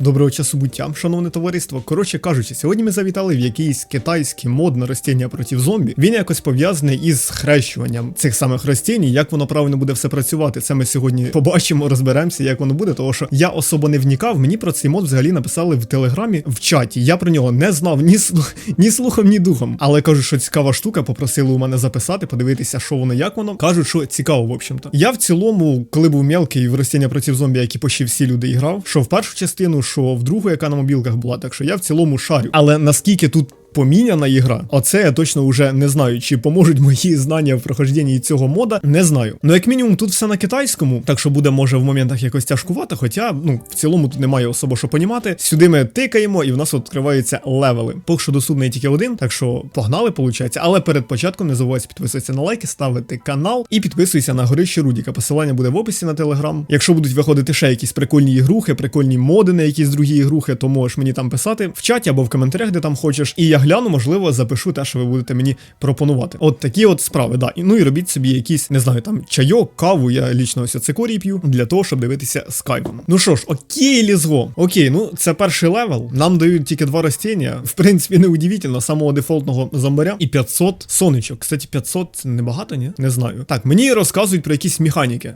Доброго часу буття, шановне товариство. Коротше кажучи, сьогодні ми завітали в якийсь китайський мод на ростіння проти зомбі. Він якось пов'язаний із схрещуванням цих самих ростінь, як воно правильно буде все працювати. Це ми сьогодні побачимо, розберемося, як воно буде. Тому що я особо не вникав. Мені про цей мод взагалі написали в телеграмі в чаті. Я про нього не знав ні слух, ні слухом, ні духом. Але кажуть, що цікава штука, попросили у мене записати, подивитися, що воно, як воно. Кажуть, що цікаво, в общем-то. Я в цілому, коли був мелкий в ростіння проти зомбі, як і почти всі люди і грав, що в першу частину, що в другу, яка на мобілках була, так що я в цілому шарю. Але наскільки тут. Поміняна ігра, оце я точно вже не знаю, чи поможуть мої знання в прохожденні цього мода, не знаю. Ну, як мінімум, тут все на китайському, так що буде може в моментах якось тяжкувати, хоча ну в цілому тут немає особо що понімати. Сюди ми тикаємо, і в нас відкриваються левели. Поки що доступний тільки один, так що погнали, виходить. Але перед початком не забувайте підписуватися на лайки, ставити канал і підписуйся на горище Рудіка. Посилання буде в описі на телеграм. Якщо будуть виходити ще якісь прикольні ігрухи, прикольні моди на якісь другі ігрухи, то можеш мені там писати в чаті або в коментарях, де там хочеш. І я гляну, можливо, запишу те, що ви будете мені пропонувати. От такі от справи, да. Ну і робіть собі якісь, не знаю, там чайок, каву. Я лічно ось цикорій п'ю для того, щоб дивитися скайпом. Ну що ж, окей, лізго. Окей, ну це перший левел. Нам дають тільки два ростіння. В принципі, не удивительно, самого дефолтного зомбаря і 500 сонечок. Кстати, 500 це небагато, ні? Не знаю. Так, мені розказують про якісь механіки.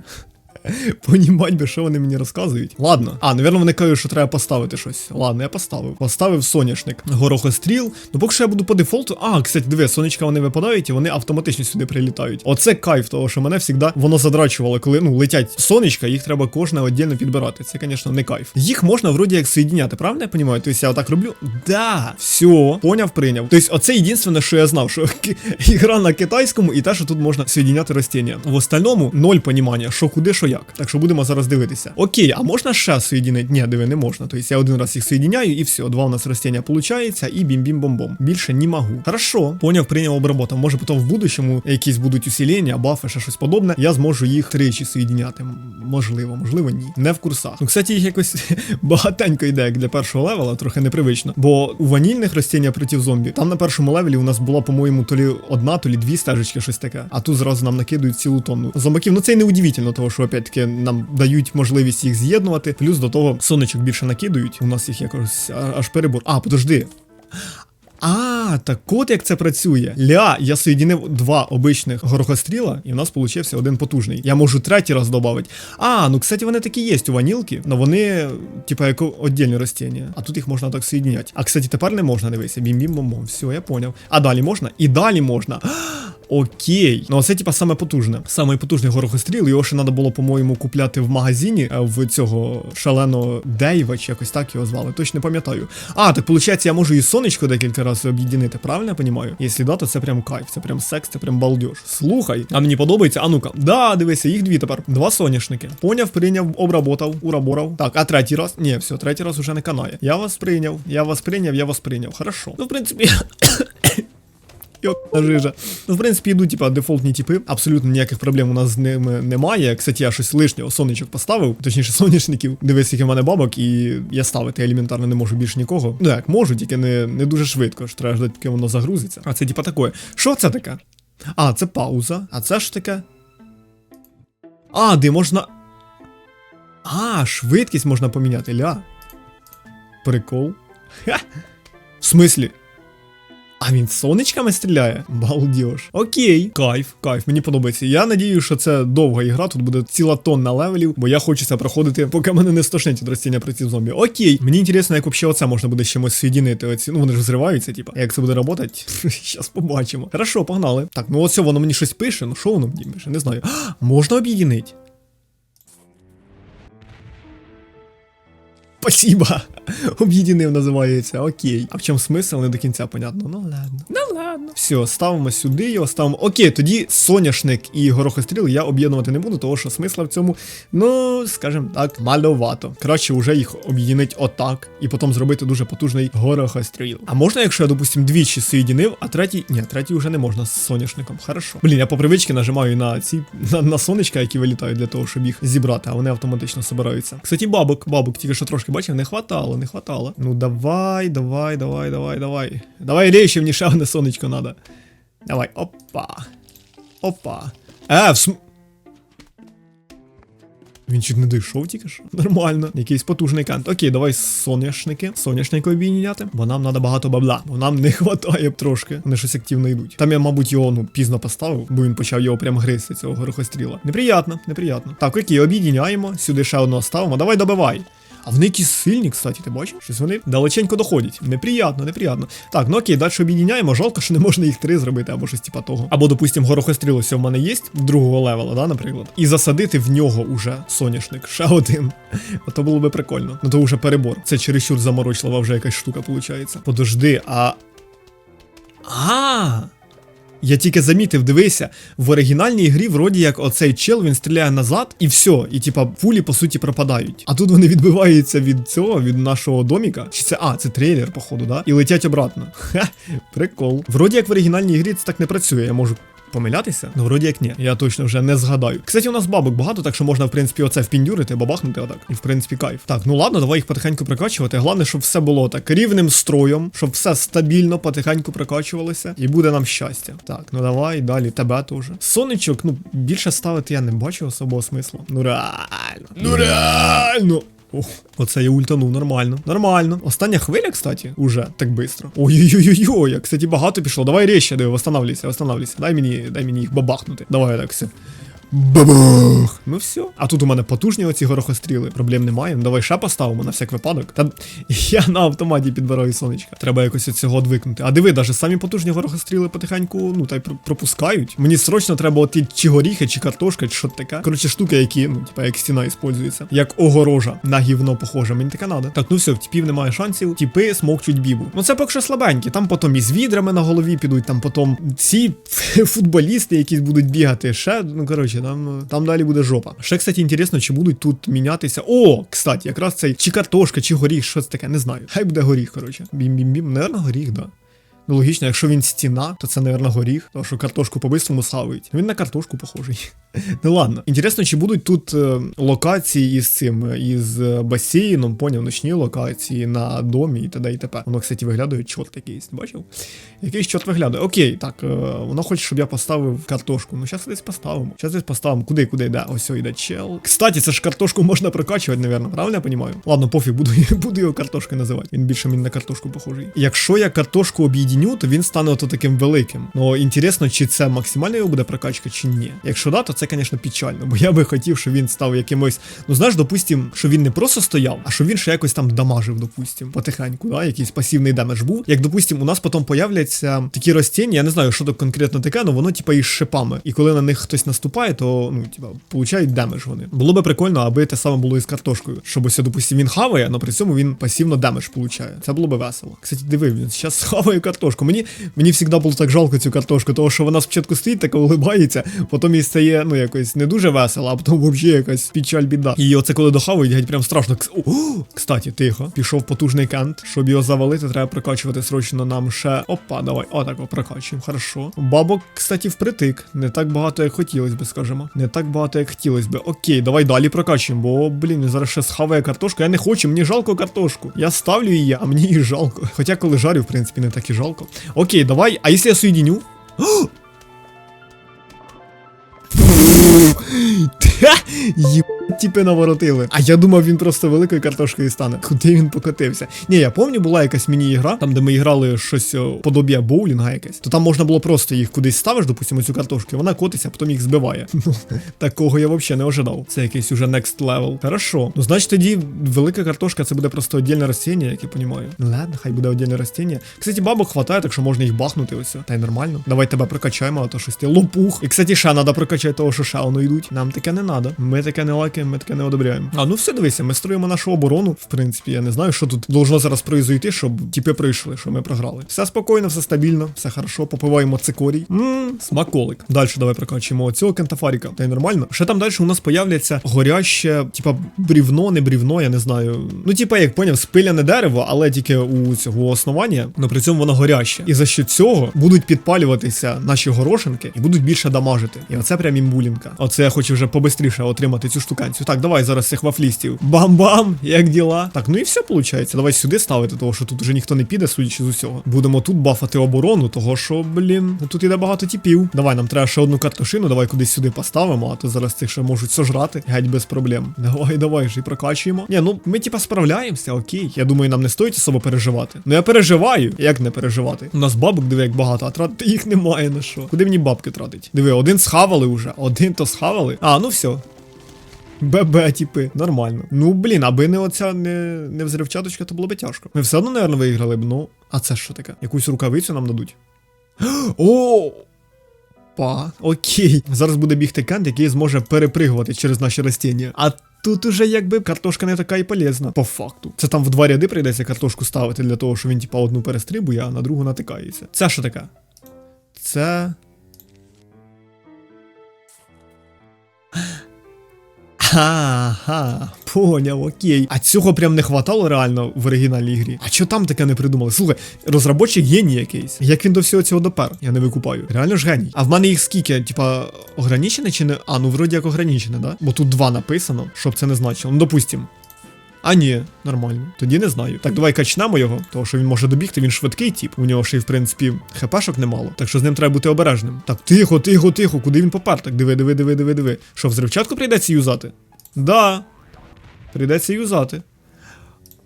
Понімать би, що вони мені розказують. Ладно. А, навірно, вони кажуть, що треба поставити щось. Ладно, я поставив. Поставив соняшник. Горохостріл. Ну, поки що я буду по дефолту. А, кстати, диви, сонечка вони випадають і вони автоматично сюди прилітають. Оце кайф, того, що мене завжди воно задрачувало, коли ну летять сонечка, їх треба кожне віддільно підбирати. Це, звісно, не кайф. Їх можна вроді як соєдиняти, правильно я розумію? Тобто я отак роблю. Да, все, поняв, прийняв. Тобто, оце єдине, що я знав, що ігра на китайському і те, що тут можна соєдиняти ростіння. В остальному ноль понімання, що куди, що як. Так що будемо зараз дивитися. Окей, а можна ще соєдинити? Ні, диви, не можна. Тобто я один раз їх соєдиняю і все, два у нас ростіння получається, і бім-бім-бом-бом. Більше не можу. Хорошо, поняв, прийняв обработав. Може потім в будущому якісь будуть усилення, бафи, ще щось подобне. Я зможу їх тричі соєдиняти. Можливо, можливо, ні. Не в курсах. Ну, кстати, їх якось багатенько йде, як для першого левела, трохи непривично. Бо у ванільних ростіння проти зомбі, там на першому левелі у нас була, по-моєму, то лі одна, то лі дві стежечки, щось таке. А тут зразу нам накидують цілу тонну зомбаків. Ну це й не удивительно, того що опять-таки нам дають можливість їх з'єднувати. Плюс до того сонечок більше накидують. У нас їх якось аж перебор. А, подожди. А, так от як це працює. Ля, я соєдинив два обичних горохостріла, і в нас получився один потужний. Я можу третій раз додати. А, ну кстати, вони такі є у ванілки, але вони, типа, як віддільне ростіння. А тут їх можна так соєдиняти. А кстати, тепер не можна дивися. Бім-бім-бом-бом. Все, я поняв. А далі можна? І далі можна. Окей. Ну, це, типа, саме потужне. Саме потужний горохостріл. Його ще треба було, по-моєму, купляти в магазині е, в цього шаленого Дейва, чи якось так його звали. Точно не пам'ятаю. А, так виходить, я можу і сонечко декілька разів об'єднати, правильно я розумію? Якщо да, то це прям кайф, це прям секс, це прям балдеж. Слухай, а мені подобається. А ну-ка. Да, дивися, їх дві тепер. Два соняшники. Поняв, прийняв, обработав, ураборав. Так, а третій раз? Ні, все, третій раз уже не канає. Я вас прийняв, я вас прийняв, я вас прийняв. Хорошо. Ну, в принципі. Йопна жижа. Ну, в принципі, йдуть, типа, дефолтні типи. Абсолютно ніяких проблем у нас з ними немає. Кстати, я щось лишнього сонечок поставив, точніше, соняшників. Дивись, скільки в мене бабок, і я ставити елементарно не можу більше нікого. Ну як, можу, тільки не, не дуже швидко. ж Треба ждати, поки воно загрузиться. А це типа таке. Що це таке? А, це пауза. А це ж таке. А, де можна. А, швидкість можна поміняти, ля. Прикол. Ха. В смислі? А він сонечками стріляє? Балдеж. Окей, кайф, кайф, мені подобається. Я надію, що це довга ігра, тут буде ціла тонна левелів, бо я хочу це проходити, поки мене не стошнить від ростіння проти зомбі. Окей, мені інтересно, як взагалі оце можна буде чимось соєдинити. Оці, ну вони ж зриваються, типа. Як це буде працювати? Щас побачимо. Хорошо, погнали. Так, ну ось воно мені щось пише. Ну що воно мені пише? Не знаю. Можна об'єднати? Спасибо. Об'єдинив називається. Окей. А в чому смисл? Не до кінця понятно. Ну ладно. Ну ладно. Все, ставимо сюди його, ставимо. Окей, тоді соняшник і горохостріл я об'єднувати не буду, тому що смисла в цьому, ну, скажімо так, маловато. Краще вже їх об'єднати отак, і потім зробити дуже потужний горохостріл. А можна, якщо я, допустим, двічі соєдинив, а третій. Ні, третій вже не можна з соняшником. Хорошо. Блін, я по привичці нажимаю на ці на, на сонечка, які вилітають для того, щоб їх зібрати, а вони автоматично збираються. Кстати, бабок, бабок, тільки що трошки бачив, не хватало, не хватало. Ну давай, давай, давай, давай, давай. Давай рейше, мені ще одне сонечко надо. Давай, опа. Опа. Е, в см... Він чуть не дійшов тільки що. Нормально. Якийсь потужний кант. Окей, давай соняшники. Соняшники обійняти, бо нам треба багато бабла. Бо нам не вистачає б трошки. Вони щось активно йдуть. Там я, мабуть, його ну пізно поставив, бо він почав його прям гризти, цього горохостріла. Неприятно, неприятно. Так, окей, об'єдняємо. Сюди ще одного ставимо. Давай добивай. А вони якісь сильні, кстати, ти бачиш? Щось вони далеченько доходять. Неприятно, неприятно. Так, ну окей, далі об'єдняємо. Жалко, що не можна їх три зробити, або щось типа того. Або, допустим, горохостріл ось в мене є другого левела, да, наприклад. І засадити в нього уже соняшник. Ще один. Ото було би прикольно. Ну то вже перебор. Це чересчур заморочлива вже якась штука, виходить. Подожди, а. А. Я тільки замітив, дивися, в оригінальній грі, вроді як оцей чел, він стріляє назад, і все, і типа пулі по суті пропадають. А тут вони відбиваються від цього, від нашого доміка. Чи це. А, це трейлер, походу, да? І летять обратно. Ха, прикол. Вроді як в оригінальній грі це так не працює, я можу. Помилятися? Ну, вроді як ні. Я точно вже не згадаю. Кстати, у нас бабок багато, так що можна, в принципі, оце впіндюрити, бабахнути отак. І в принципі кайф. Так, ну ладно, давай їх потихеньку прокачувати. Головне, щоб все було так рівним строєм, щоб все стабільно, потихеньку прокачувалося. І буде нам щастя. Так, ну давай, далі тебе теж. Сонечок, ну більше ставити я не бачу особого смислу. Ну реально. Ну реально. Ох, оце я ультанув нормально. Нормально. Остання хвиля, кстати, уже так быстро. Ой-ой-ой-ой, кстати, багато пішло. Давай резче, диви, восстанавливайся, восстанавливайся. Дай мені, дай мені їх бабахнути. Давай так все. Бабах! Ну все. А тут у мене потужні оці горохостріли. Проблем немає. Ну, Давай ще поставимо на всяк випадок. Та я на автоматі підбираю сонечка. Треба якось від цього одвикнути. А диви, навіть самі потужні горохостріли потихеньку, ну та й пропускають. Мені срочно треба от ті чи горіхи, чи картошка, чи що таке. Коротше, штуки, які, ну, типа, як стіна іспользується. Як огорожа. На гівно похоже. Мені таке надо. Так, ну все, в типів немає шансів. Тіпи смокчуть бібу. Ну це поки що слабенькі. Там потім із відрами на голові підуть, там потім ці футболісти, якісь будуть бігати. Ще, ну коротше, там, там далі буде жопа. Ще, кстати, інтересно, чи будуть тут мінятися. О, кстати, якраз цей чи картошка, чи горіх, що це таке, не знаю. Хай буде горіх, коротше. Бім-бім-бім. Наверно, горіх, да. Ну, логічно, якщо він стіна, то це, наверно, горіх, тому що картошку по-бистрому схавають. Він на картошку похожий. ну ладно. Інтересно, чи будуть тут е, локації із цим, е, із е, басейном, поняв, ночні локації на домі і т.д. і т.п. Воно, кстати, виглядає чорт якийсь, бачив? Якийсь чорт виглядає. Окей, так, воно хоче, щоб я поставив картошку. Ну, зараз десь поставимо. Зараз десь поставимо. Куди, куди йде? Ось йде чел. Кстати, це ж картошку можна прокачувати, наверно, правильно я розумію? Ладно, пофіг, буду, буду його картошкою називати. Він більше мені на картошку похожий. Якщо я картошку об'єдню, то він стане ото таким великим. Ну, інтересно, чи це максимальна його буде прокачка, чи ні. Якщо да, то це, звісно, печально, бо я би хотів, щоб він став якимось. Ну, знаєш, допустим, що він не просто стояв, а що він ще якось там дамажив, допустим, потихеньку, да, якийсь пасивний демедж був. Як, допустим, у нас потім появляться такі розтіння, я не знаю, що то конкретно таке, але воно, типа, із шипами. І коли на них хтось наступає, то, ну, типа, получають демедж вони. Було би прикольно, аби те саме було і з картошкою. Щоб ось, допустим, він хаває, але при цьому він пасивно демедж получає. Це було би весело. Кстати, диви, він зараз хаває картошку. Мені, мені завжди було так жалко цю картошку, тому що вона спочатку стоїть, така улибається, потім їй стає, ну, якось не дуже весело, а потім взагалі якась печаль біда. І оце коли дохавають, геть прям страшно. Кстати, тихо. Пішов потужний кент. Щоб його завалити, треба прокачувати срочно нам ще. Опа, давай. Отако прокачуємо. Хорошо. Бабок, кстати, впритик. Не так багато, як хотілося би, скажімо. Не так багато, як хотілося би. Окей, давай далі прокачуємо, бо, блін, зараз ще схаває картошку. Я не хочу, мені жалко картошку. Я ставлю її, а мені її жалко. Хоча коли жарю, в принципі, не так і жалко. Окей, давай. А если я соєдиню? Єб... Тіпи наворотили. А я думав, він просто великою картошкою стане. Куди він покотився? Ні, я пам'ятаю, була якась міні-ігра, там, де ми грали щось о, подобія боулінга якесь. То там можна було просто їх кудись ставиш, допустимо, цю картошку, і вона котиться, а потім їх збиває. Ну, такого я взагалі не ожидав. Це якийсь уже next level. Хорошо. Ну, значить, тоді велика картошка це буде просто віддільне растіння, як я розумію. Ну ладно, хай буде віддільне растіння. Кстати, бабок хватає, так що можна їх бахнути ось. Та й нормально. Давай тебе прокачаємо, а то щось ти лопух. І, кстати, ще треба прокачати того, що ще воно йдуть. Нам таке не треба. Ми таке не лайкаємо, ми таке не одобряємо. А ну все, дивися, ми строїмо нашу оборону. В принципі, я не знаю, що тут должно зараз произойти, щоб тіпи прийшли, що ми програли. Все спокійно, все стабільно, все хорошо, попиваємо цикорій. Ммм, смаколик. Далі давай прокачуємо цього кентафаріка. Та й нормально. Ще там далі у нас появляться горяще, типа брівно, не брівно, я не знаю. Ну, типа, як поняв, спиляне дерево, але тільки у цього основання, але при цьому воно горяще. І за що цього будуть підпалюватися наші горошинки і будуть більше дамажити. І оце прям імбулінка. Оце я хочу вже побистріше швидше отримати цю штуканцю. Так, давай зараз цих вафлістів. Бам-бам! Як діла? Так, ну і все виходить. Давай сюди ставити, того що тут вже ніхто не піде, судячи з усього. Будемо тут бафати оборону, того що, блін, тут іде багато тіпів. Давай, нам треба ще одну картошину, давай кудись сюди поставимо, а то зараз цих ще можуть сожрати. Геть без проблем. Давай, давай ж і прокачуємо. Ні, ну ми типа справляємося, окей. Я думаю, нам не стоїть особо переживати. Ну я переживаю. Як не переживати? У нас бабок диви, як багато, а тратити їх немає на що. Куди мені бабки тратить? Диви, один схавали вже, один то схавали. А, ну все. ББ, типи, нормально. Ну блін, аби не оця не, не взривчаточка, то було би тяжко. Ми все одно, наверное, виграли б. Ну, а це що таке? Якусь рукавицю нам дадуть. О! Па, окей. Зараз буде бігти кент, який зможе перепригувати через наші растіння. А тут уже якби картошка не така і полезна. По факту. Це там в два ряди прийдеться картошку ставити для того, що він типа одну перестрибує, а на другу натикається. Це що таке? Це. Ага, поняв, окей. А цього прям не хватало реально в оригінальній грі. А що там таке не придумали? Слухай, розробочик геній якийсь. Як він до всього цього допер? Я не викупаю. Реально ж геній. А в мене їх скільки? Типа, ограничене чи не? А, ну вроді як ограничене, да? Бо тут два написано, щоб це не значило. Ну, допустим. А ні, нормально. Тоді не знаю. Так, давай качнемо його, тому що він може добігти, він швидкий тип. У нього ще й, в принципі, хпшок немало. Так що з ним треба бути обережним. Так, тихо, тихо, тихо, куди він попер? Так, диви, диви, диви, диви, диви. Що, взривчатку прийдеться юзати? Да. Прийдеться юзати.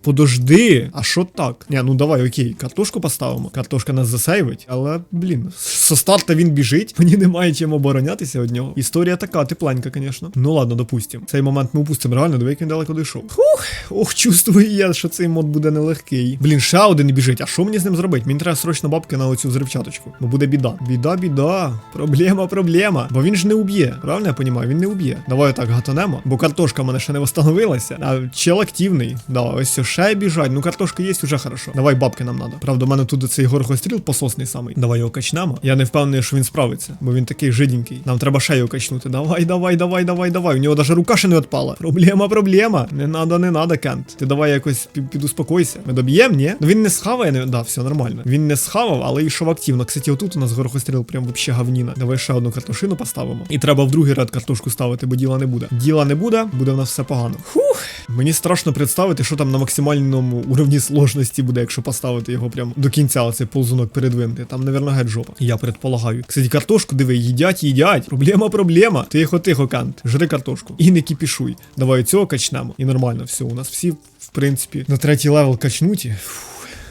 Подожди, а що так? Ні, ну давай, окей, картошку поставимо. Картошка нас засейвить, але, блін, со старта він біжить, мені немає чим оборонятися від нього. Історія така, тепленька, звісно. Ну ладно, допустим. Цей момент ми упустимо. Реально, диви, він далеко дійшов. Хух, ох, чувствую я, що цей мод буде нелегкий. Блін, ще один біжить. А що мені з ним зробити? Мені треба срочно бабки на оцю взривчаточку. Бо буде біда. Біда, біда. Проблема, проблема. Бо він ж не уб'є. Правильно я розумію? Він не уб'є. Давай так гатанемо. Бо картошка в мене ще не встановилася. А чел активний. Да, ось все, ще біжать. Ну картошка є, уже хорошо. Давай бабки нам надо. Правда, в мене тут цей горохостріл пососний самий. Давай його качнемо. Я не впевнений, що він справиться, бо він такий жиденький. Нам треба його качнути. Давай, давай, давай, давай, давай. У нього навіть рука ще не відпала. Проблема, проблема. Не надо, не надо, Кент. Ти давай якось підуспокойся. Ми доб'ємо, ні? Ну він не схаває, не да, все нормально. Він не схавав, але йшов активно. Кстати, отут у нас горохостріл прям вообще гавніна. Давай ще одну картошину поставимо. І треба в другий ряд картошку ставити, бо діла не буде. Діла не буде, буде в нас все погано. Фух. Мені страшно представити, що там на максимальному уровні сложності буде, якщо поставити його прям до кінця, оцей ползунок передвинути. Там, навірно, геть жопа. Я предполагаю. Кстати, картошку диви, їдять, їдять. Проблема, проблема. Тихо, тихо, кант. Жри картошку. І не кіпішуй. Давай цього качнемо. І нормально, все. У нас всі, в принципі, на третій левел качнуті.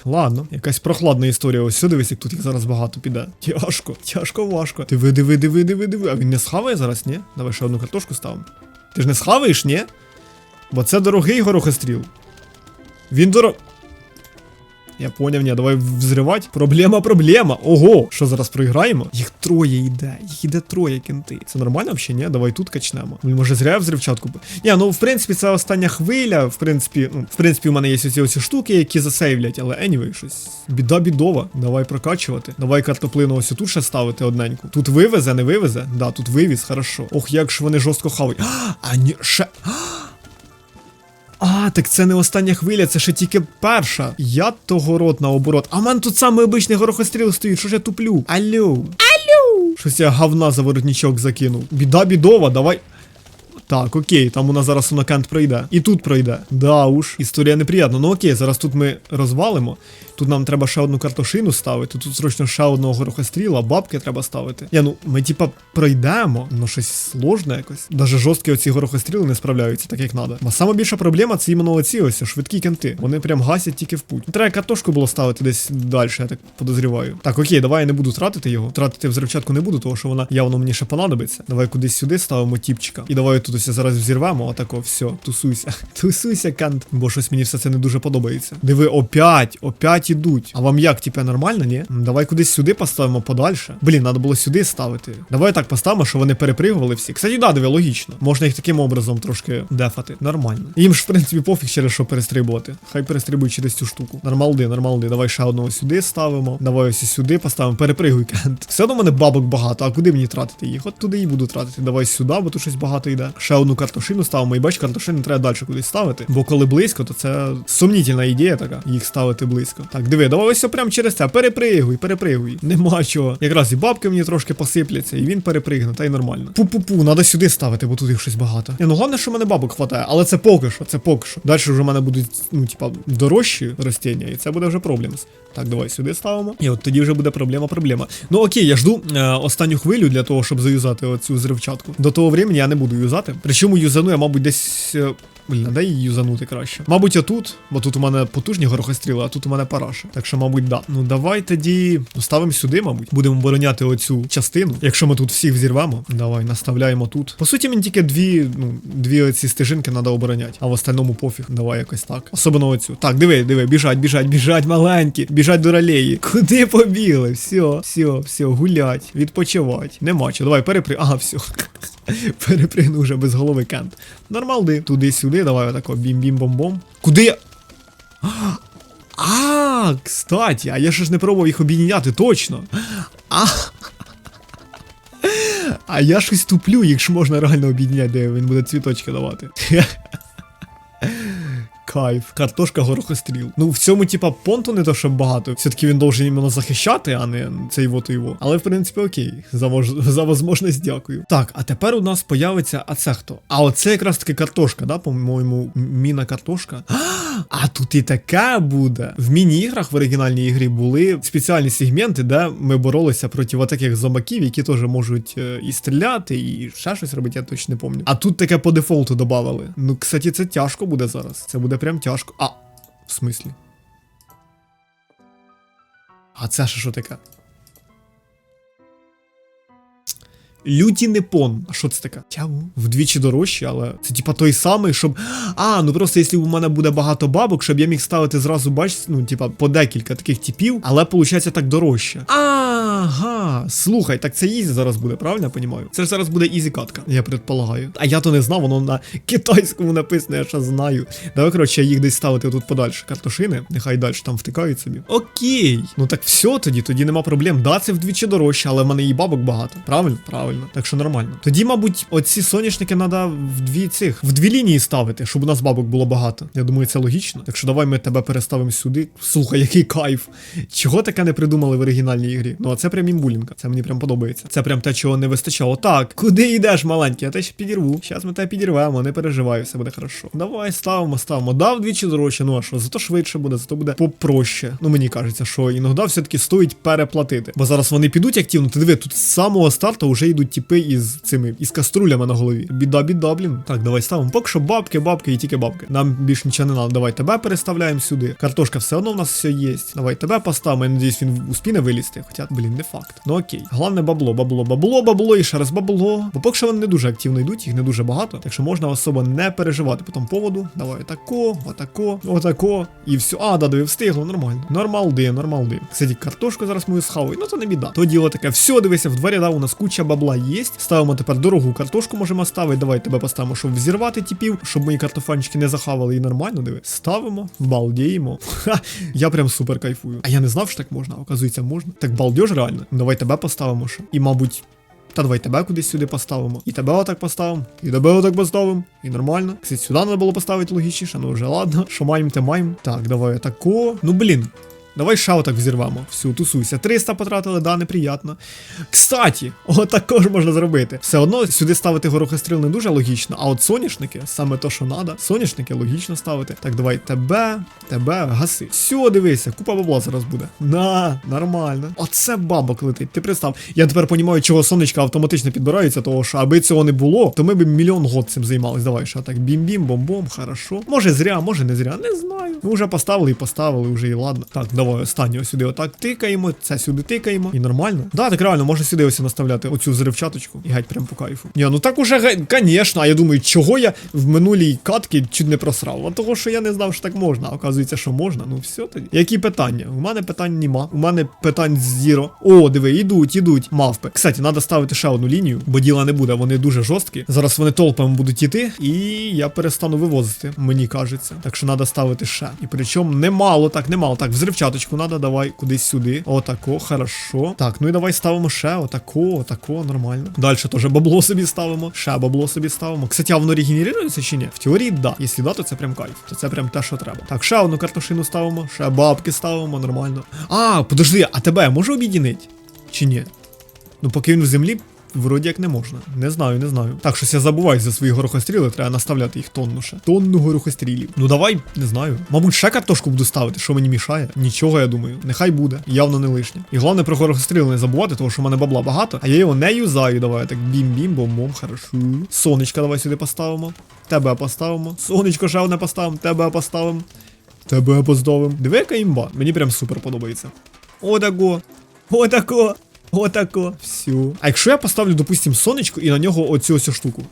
Ладно, якась прохладна історія. Ось сюди дивись, як тут їх зараз багато піде. Тяжко, тяжко, важко. Диви, диви, диви, диви, диви. А він не схаває зараз, ні? Давай ще одну картошку ставимо. Ти ж не схаваєш, ні? Бо це дорогий горохостріл. Він дорог. Я поняв, ні, давай взривати. Проблема, проблема. Ого, що зараз проіграємо? Їх троє йде, їх іде троє кінти. Це нормально взагалі, ні? Давай тут качнемо. Може зря взривчатку. Ні, ну в принципі, це остання хвиля. В принципі, ну, в принципі, у мене є оці оці штуки, які засейвлять, але anyway, щось. Біда бідова. Давай прокачувати. Давай картоплину ось тут ще ставити одненьку. Тут вивезе, не вивезе? Да, тут вивіз, хорошо. Ох, як ж вони жорстко хавають. А, ні, ще. А, так це не остання хвиля, це ще тільки перша. Я того рот наоборот. А в мене тут саме обичний горохостріл стоїть, що ж я туплю? Алло. Алло. Щось я говна за воротничок закинув. Біда бідова, давай. Так, окей, там у нас зараз Унакент пройде. І тут пройде. Да уж, історія неприємна. Ну окей, зараз тут ми розвалимо. Тут нам треба ще одну картошину ставити. Тут срочно ще одного горохостріла, бабки треба ставити. Я ну, ми типа пройдемо, ну щось сложне якось. Даже жорсткі оці горохостріли не справляються так, як треба. А сама більша проблема це іменно оці ось швидкі кенти. Вони прям гасять тільки в путь. Треба картошку було ставити десь далі, я так подозріваю. Так, окей, давай я не буду тратити його. Тратити взривчатку не буду, тому що вона явно мені ще понадобиться. Давай кудись сюди ставимо тіпчика. І давай тут ось зараз взірвемо, отако, все, тусуйся. Тусуйся, кант. Бо щось мені все це не дуже подобається. Диви, опять, опять ідуть. А вам як, типа, нормально, ні? Давай кудись сюди поставимо подальше. Блін, треба було сюди ставити. Давай так поставимо, що вони перепригували всі. Кстати, да, диви, логічно. Можна їх таким образом трошки дефати. Нормально. Їм ж, в принципі, пофіг через що перестрибувати. Хай перестрибують через цю штуку. Нормалди, нормалди. Давай ще одного сюди ставимо. Давай ось сюди поставимо. Перепригуй, кент. Все одно мене бабок багато, а куди мені тратити їх? От туди і буду тратити. Давай сюди, бо тут щось багато йде. ще одну картошину ставимо, і бач, картошини треба далі кудись ставити. Бо коли близько, то це сумнітельна ідея така, їх ставити близько. Так, диви, давай ось прямо через це. Перепригуй, перепригуй. Нема чого. Якраз і бабки мені трошки посипляться, і він перепригне, та й нормально. Пу-пу-пу, треба сюди ставити, бо тут їх щось багато. Ні, ну головне, що мене бабок хватає, але це поки що, це поки що. Далі вже в мене будуть, ну, типа, дорожчі ростіння, і це буде вже проблемс. Так, давай сюди ставимо. І от тоді вже буде проблема, проблема. Ну окей, я жду е, останню хвилю для того, щоб заюзати оцю зривчатку. До того времени я не буду юзати. Причому юзану я, мабуть, десь. е, Блін, де її юзанути краще? Мабуть, отут, бо тут у мене потужні горохостріли, а тут у мене параша. Так що, мабуть, да. Ну давай тоді ну, ставимо сюди, мабуть. Будемо обороняти оцю частину. Якщо ми тут всіх взірвемо, давай наставляємо тут. По суті, мені тільки дві, ну, дві оці стежинки треба обороняти, а в остальному пофіг. Давай якось так. Особливо оцю. Так, диви, диви, біжать, біжать, біжать, маленькі, біжать до ралеї. Куди побігли? Все, все, все, гулять, відпочивать. Нема чого. Давай перепри. Ага, все. Перепригну вже без голови кент. Нормалди. Туди-сюди, давай отако бім-бім-бом-бом. Куди я? А, кстати, а я ж не пробував їх обійняти, точно. А. А я щось туплю, ж можна реально обійняти, де він буде цвіточки давати. Кайф. Картошка горохостріл. Ну, в цьому, типа, понту не то, що багато. Все-таки він должен іменно захищати, а не цей вот його. Але в принципі окей. За, мож... за возможність дякую. Так, а тепер у нас появиться. А це хто? А оце якраз таки картошка, да? По-моєму, міна картошка. А тут і таке буде. В міні-іграх в оригінальній ігрі були спеціальні сегменти, де ми боролися проти таких зомбаків, які теж можуть е, і стріляти, і ще щось робити, я точно не пам'ятаю. А тут таке по дефолту додавали. Ну, кстати, це тяжко буде зараз. Це буде прям тяжко. А, в смислі? А це ще що таке? Люті Непон. А що це таке? Тягу. Вдвічі дорожче, але це типа той самий, щоб. А, ну просто якщо у мене буде багато бабок, щоб я міг ставити зразу, бач, ну, типа, по декілька таких типів, але виходить так дорожче. Слухай, так це ізі зараз буде, правильно я розумію? Це ж зараз буде ізі катка, я предполагаю. А я то не знав, воно на китайському написано, я ще знаю. Давай, коротше, їх десь ставити тут подальше. Картошини, нехай далі там втикають собі. Окей. Ну так все тоді, тоді нема проблем. Да, це вдвічі дорожче, але в мене і бабок багато. Правильно? Правильно. Так що нормально. Тоді, мабуть, оці соняшники треба в дві цих, в дві лінії ставити, щоб у нас бабок було багато. Я думаю, це логічно. Так що давай ми тебе переставимо сюди. Слухай, який кайф. Чого таке не придумали в оригінальній ігрі? Ну а це прям імбулінка. Це мені прям подобається. Це прям те, чого не вистачало. Так, куди йдеш, маленький? Я тебе ще підірву. Зараз ми тебе підірвемо, не переживай, все буде хорошо. Давай ставимо, ставимо. Дав двічі дорожче. Ну а що, зато швидше буде, зато буде попроще. Ну мені кажеться, що іноді все-таки стоїть переплатити. Бо зараз вони підуть активно. Ти диви, тут з самого старту вже йдуть типи із цими із каструлями на голові. Біда, біда, блін. Так, давай ставимо. Поки що бабки, бабки і тільки бабки. Нам більш нічого не треба. Давай тебе переставляємо сюди. Картошка все одно в нас все є. Давай тебе поставимо. Я надіюсь, він успіне вилізти. Хоча, блін, не факт. Ну окей. Головне бабло, бабло, бабло, бабло і ще раз бабло. Бо поки що вони не дуже активно йдуть, їх не дуже багато. Так що можна особо не переживати по тому поводу. Давай отако, отако, отако. І все. А, да, диви, встигло, нормально. Нормалди, нормалди. Кстати, картошку зараз мою схаваю. Ну то не біда. То діло таке. Все, дивися, в дворі, да, у нас куча бабла є. Ставимо тепер дорогу картошку можемо ставити. Давай тебе поставимо, щоб взірвати типів, щоб мої картофанчики не захавали і нормально диви. Ставимо, балдіємо. Ха, я прям супер кайфую. А я не знав, що так можна. Оказується, можна. Так балдеж реально. Ну, Давай тебе поставимо ще. І, мабуть. Та давай тебе кудись сюди поставимо. І тебе отак поставимо, і тебе отак поставимо. І нормально. Кстати, сюди треба було поставити логічніше, ну вже ладно. Що маємо, те маємо. Так, давай отако. Ну блін. Давай ще отак взірвемо. Всю, тусуйся. 300 потратили, да, неприятно. Кстати, от також можна зробити. Все одно сюди ставити горохостріл не дуже логічно, а от соняшники, саме то, що треба. Соняшники логічно ставити. Так, давай тебе, тебе, гаси. Все, дивися, купа бабла зараз буде. На, нормально. Оце бабок летить. Ти представ. Я тепер розумію, чого сонечка автоматично підбирається, того що аби цього не було, то ми б мільйон год цим займались. Давай, що так, бім-бім, бом-бом, хорошо. Може зря, може не зря, не знаю. Ну вже поставили і поставили, вже і ладно. Так, давай останнього сюди отак тикаємо, це сюди тикаємо. І нормально. Да, так реально, можна сюди ось наставляти оцю зривчаточку і геть прям по кайфу. Ні, ну так уже, конечно, а я думаю, чого я в минулій катки чуть не просрав. А того, що я не знав, що так можна. Оказується, що можна. Ну все тоді. Які питання? У мене питань нема. У мене питань зіро. О, диви, ідуть, ідуть. Мавпи. Кстати, треба ставити ще одну лінію, бо діла не буде, вони дуже жорсткі. Зараз вони толпами будуть іти, і я перестану вивозити, мені кажеться. Так що треба ставити ще. І причому немало, так, немало. Так, взривчаточку десяточку надо, давай кудись сюди. Отако, хорошо. Так, ну і давай ставимо ще отако, отако, нормально. Далі теж бабло собі ставимо. Ще бабло собі ставимо. Кстати, а воно регенерується чи ні? В теорії да. Якщо да, то це прям кайф. То це прям те, що треба. Так, ще одну картошину ставимо, ще бабки ставимо, нормально. А, подожди, а тебе я можу об'єднати? Чи ні? Ну, поки він в землі, вроді як не можна. Не знаю, не знаю. Так, щось я забуваю за свої горохостріли, треба наставляти їх тонну ще. Тонну горохострілів. Ну давай, не знаю. Мабуть, ще картошку буду ставити, що мені мішає. Нічого, я думаю. Нехай буде. Явно не лишнє. І головне про горохостріли не забувати, тому що в мене бабла багато, а я його не юзаю. Давай так бім-бім, бом-бом, хорошо. Сонечка давай сюди поставимо. Тебе поставимо. Сонечко ще одне поставимо, тебе поставимо. Тебе поставимо. Диви, яка імба. Мені прям супер подобається. Отако. Отако. Отако. Все. А якщо я поставлю, допустим, сонечко і на нього оцю ось штуку.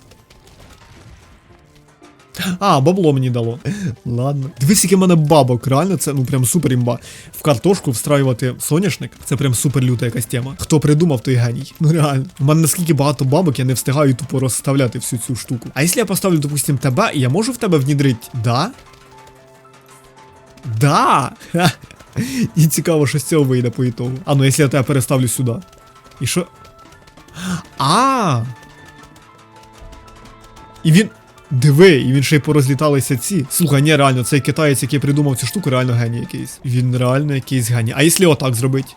А, бабло мені дало. Ладно. Дивись, який в мене бабок. Реально, це ну прям супер імба. В картошку встраювати соняшник. Це прям супер люта якась тема. Хто придумав, той геній. Ну реально. У мене наскільки багато бабок, я не встигаю тупо розставляти всю цю штуку. А якщо я поставлю, допустим, тебе, я можу в тебе внідрити? Да? Да! І цікаво, що з цього вийде по ітогу. А ну якщо я тебе переставлю сюди. І що? А! І він. Диви, і він ще й порозліталися ці. Слухай, ні, реально, цей китаєць, який придумав цю штуку, реально геній якийсь. Він реально якийсь геній. А якщо отак зробить?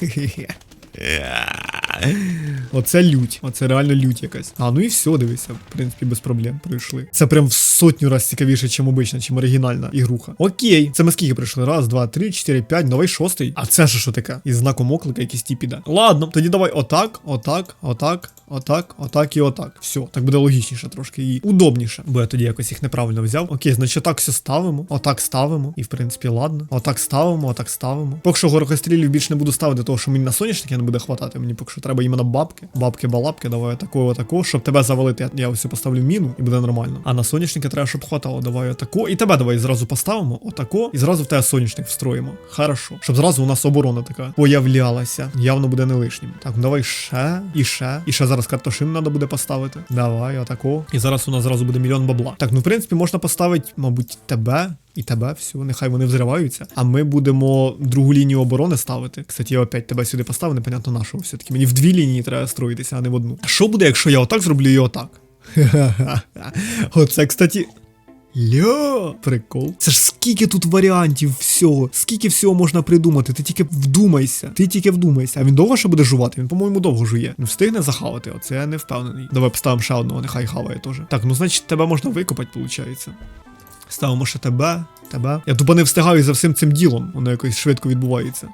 Оце лють. Оце реально лють якась. А, ну і все, дивися, в принципі, без проблем пройшли. Це прям в сотню раз цікавіше, чим обична, чим оригінальна ігруха. Окей, це ми скільки пройшли? Раз, два, три, чотири, п'ять, новий шостий. А це ж що таке? Із знаком оклика якийсь тіп іде. Ладно, тоді давай отак, отак, отак, отак, отак і отак. Все, так буде логічніше трошки і удобніше. Бо я тоді якось їх неправильно взяв. Окей, значить так все ставимо, отак ставимо. І в принципі, ладно. Отак ставимо, отак ставимо. Поки що горохострілів більше не буду ставити, тому що мені на соняшники не буде хватати. Мені поки що треба іменно бабки. Бабки-балабки, давай такого, отако, щоб тебе завалити. Я, ось поставлю міну і буде нормально. А на соняшники треба, щоб хватало. Давай отако. І тебе давай зразу поставимо, отако, і зразу в тебе соняшник встроїмо. Хорошо. Щоб зразу у нас оборона така появлялася. Явно буде не лишнім. Так, ну давай ще, і ще. І ще зараз картошин треба буде поставити. Давай, отако. І зараз у нас зразу буде мільйон бабла. Так, ну в принципі, можна поставити, мабуть, тебе. І тебе, все, нехай вони взриваються. А ми будемо другу лінію оборони ставити. Кстати, я опять тебе сюди поставив, непонятно на що все-таки. Мені в дві лінії треба строїтися, а не в одну. А що буде, якщо я отак зроблю і отак? Оце, кстати. Ля, прикол. Це ж скільки тут варіантів всього, скільки всього можна придумати. Ти тільки вдумайся. Ти тільки вдумайся. А він довго ще буде жувати? Він, по-моєму, довго жує. Не встигне захавати, оце я не впевнений. Давай поставимо ще одного, нехай хаває теж. Так, ну значить, тебе можна викопати, виходить. Ставимо ще тебе, тебе. Я тупо не встигаю за всім цим ділом, воно якось швидко відбувається.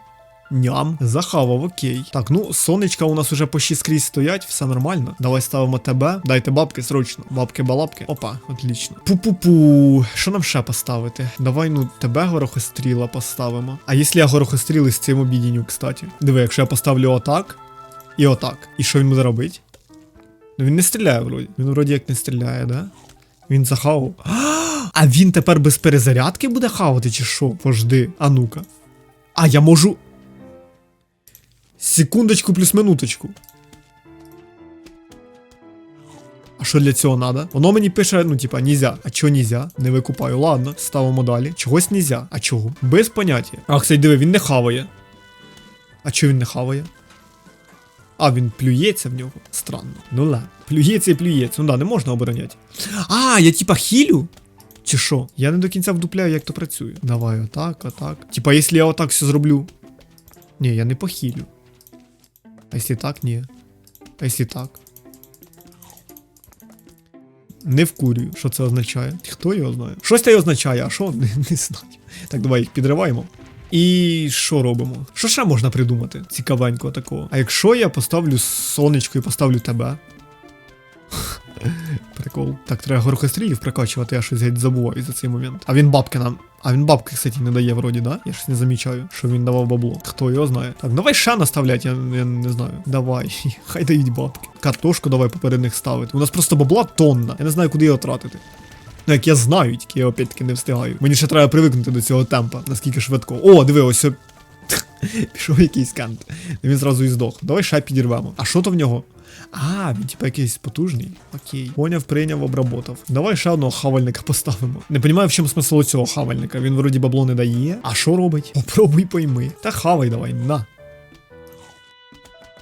Ням, захавав, окей. Так, ну сонечка у нас уже по 6 скрізь стоять, все нормально. Давай ставимо тебе. Дайте бабки срочно. Бабки-балабки. Опа, отлично. Пу-пу-пу. Що нам ще поставити? Давай, ну, тебе горохостріла поставимо. А якщо я горохостріли з цим обідінню, кстати. Диви, якщо я поставлю отак і отак. І що він буде робити? Ну він не стріляє вроді. Він вроді як не стріляє, да? Він захавав. А він тепер без перезарядки буде хавати, чи що? Пожди, а ну-ка. А я можу. Секундочку плюс минуточку. А що для цього надо? Воно мені пише, ну, типа, нельзя. А чого нельзя? Не викупаю. Ладно, ставимо далі. Чогось нельзя. А чого? Без поняття. А, кстати, диви, він не хаває. А чого він не хаває? А, він плюється в нього. Странно. Ну ладно. Плюється і плюється. Ну да, не можна обороняти. А, я типа хілю? Чи що? Я не до кінця вдупляю, як то працює. Давай, отак, отак. Типа, якщо я отак все зроблю. Ні, я не похилю. А якщо так, ні. А якщо так. Не вкурюю, що це означає. Хто його знає? Щось це означає, а що? Не, не знаю. Так, давай їх підриваємо. І що робимо? Що ще можна придумати? Цікавенького такого. А якщо я поставлю сонечко і поставлю тебе? Прикол. Так, треба горохострілів прокачувати, я щось геть забуваю за цей момент. А він бабки нам. А він бабки, кстати, не дає вроді, да? Я щось не замічаю, що він давав бабло. Хто його знає? Так, давай ще наставлять, я, я не знаю. Давай. Хай дають бабки. Картошку давай поперед них ставити. У нас просто бабла тонна. Я не знаю, куди його тратити. Ну, як я знаю, тільки я опять-таки не встигаю. Мені ще треба привикнути до цього темпа, наскільки швидко. О, диви, ось. Пішов якийсь кант. Він зразу і здох. Давай ще підірвемо. А що то в нього? А, він типа якийсь потужний. Окей. Поняв, прийняв, обработав. Давай ще одного хавальника поставимо. Не розумію, в чому смисло цього хавальника. Він вроді бабло не дає. А що робить? Попробуй пойми. Та хавай давай, на.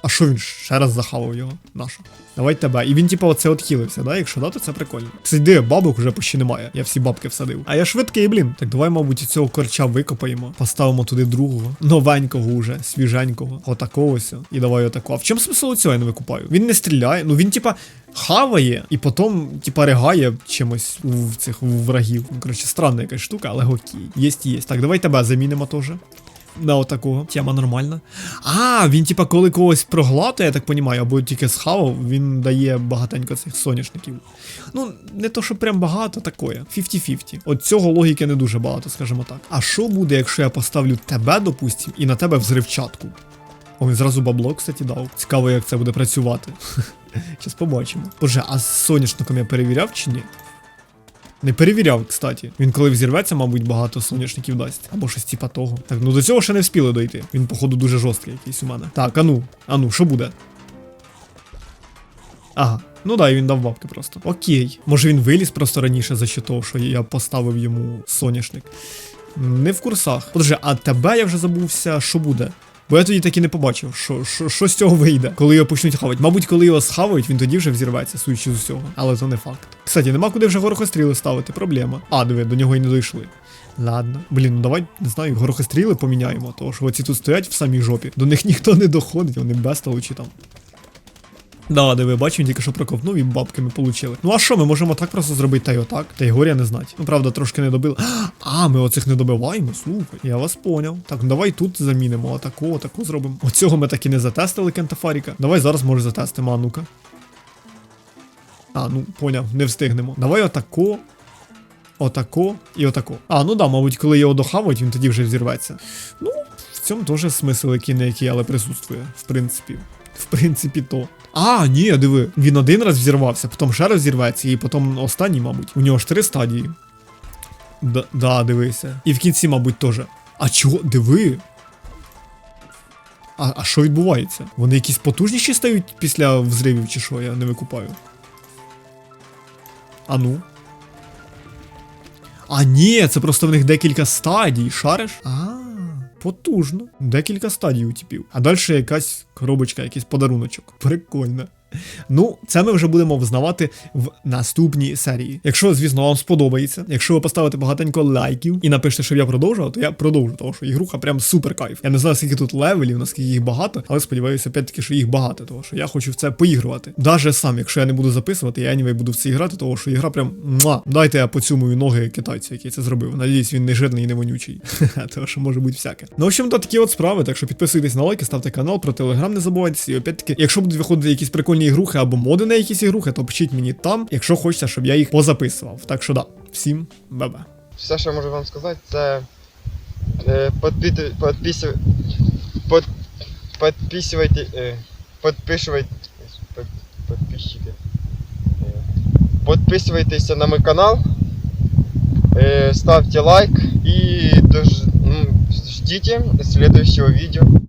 А що він ще раз захавав його? Нащо? Давай тебе. І він, типа, оце отхилився, да? Якщо да, то це прикольно. Де бабок вже почти немає. Я всі бабки всадив. А я швидкий, блін. Так давай, мабуть, цього корча викопаємо. Поставимо туди другого. Новенького уже, свіженького. Отакого ось. І давай отакого. А в чому смисл цього я не викупаю? Він не стріляє. Ну він, типа, хаває і потім, типа, ригає чимось в цих врагів. Ну, коротше, странна якась штука, але окей. Єсть, єсть. Так, давай тебе замінимо теж. На отакого. Тема нормальна. А, він, типа, коли когось проглатує, я так понімаю, або тільки схавав, він дає багатенько цих соняшників. Ну, не то, що прям багато такое. 50-50. От цього логіки не дуже багато, скажімо так. А що буде, якщо я поставлю тебе, допустим, і на тебе взривчатку? О, він зразу бабло, кстати, дав. Цікаво, як це буде працювати. Зараз побачимо. Боже, а з соняшником я перевіряв чи ні? Не перевіряв, кстати. Він коли взірветься, мабуть, багато соняшників дасть. Або щось типа того. Так, ну до цього ще не вспіли дойти. Він, походу, дуже жорсткий якийсь у мене. Так, ану, ану, що буде? Ага. Ну да, він дав бабки просто. Окей. Може він виліз просто раніше за що того, що я поставив йому соняшник. Не в курсах. Подожди, а тебе я вже забувся, що буде? Бо я тоді так і не побачив, що, що, що з цього вийде, коли його почнуть хавати. Мабуть, коли його схавають, він тоді вже взірветься, судячи з усього. Але це не факт. Кстати, нема куди вже горохостріли ставити, проблема. А, диви, до нього і не дійшли. Ладно. Блін, ну давай, не знаю, горохостріли поміняємо, тому що оці тут стоять в самій жопі. До них ніхто не доходить, вони безтолочі там. Да, диви, бачу, він тільки що проковнув і бабки ми получили. Ну а що, ми можемо так просто зробити та й отак, та й горя не знать. Ну правда, трошки не добили. А, ми оцих не добиваємо, слухай. Я вас поняв. Так, ну давай тут замінимо, отаку, отаку зробимо. Оцього ми так і не затестили кентафаріка. Давай зараз може затестимо, а ну-ка. А, ну, поняв, не встигнемо. Давай отако. Отако і отако. А, ну да, мабуть, коли його дохавають, він тоді вже взірветься. Ну, в цьому теж смисл який не який, але присутствує, в принципі. В принципі, то. А, ні, диви, він один раз взірвався, потім ще раз зірветься, і потім останній, мабуть. У нього ж три стадії. Да, да, дивися. І в кінці, мабуть, теж. А чого? Диви. А, а що відбувається? Вони якісь потужніші стають після взривів, чи що, я не викупаю. А ну. А ні, це просто в них декілька стадій, шариш? А, потужно. Декілька стадій у типів. А далі якась коробочка, якийсь подаруночок. Прикольно. Ну, це ми вже будемо взнавати в наступній серії. Якщо, звісно, вам сподобається, якщо ви поставите багатенько лайків і напишете, щоб я продовжував, то я продовжу, тому що ігруха прям супер кайф. Я не знаю, скільки тут левелів, наскільки їх багато, але сподіваюся, опять-таки, що їх багато, тому що я хочу в це поігрувати. Даже сам, якщо я не буду записувати, я anyway буду в це грати, тому що ігра прям муа. Дайте я поцюмую ноги китайцю, який це зробив. Надіюсь, він не жирний і не вонючий. Тому що може бути всяке. Ну, в общем, то такі от справи. Так що підписуйтесь на лайки, ставте канал, про телеграм не забувайте. І опять-таки, якщо будуть виходити якісь прикольні ігрухи або моди на якісь ігрухи, то пишіть мені там, якщо хочете, щоб я їх позаписував. Так що да, всім баба. Все, що я можу вам сказати, це е, подпіти- подписуй- под, подписывайте, е, подписывайте, под, подписчики. Е, Подписывайтесь на мой канал, е, ставьте лайк и дож, ну, ждите следующего видео.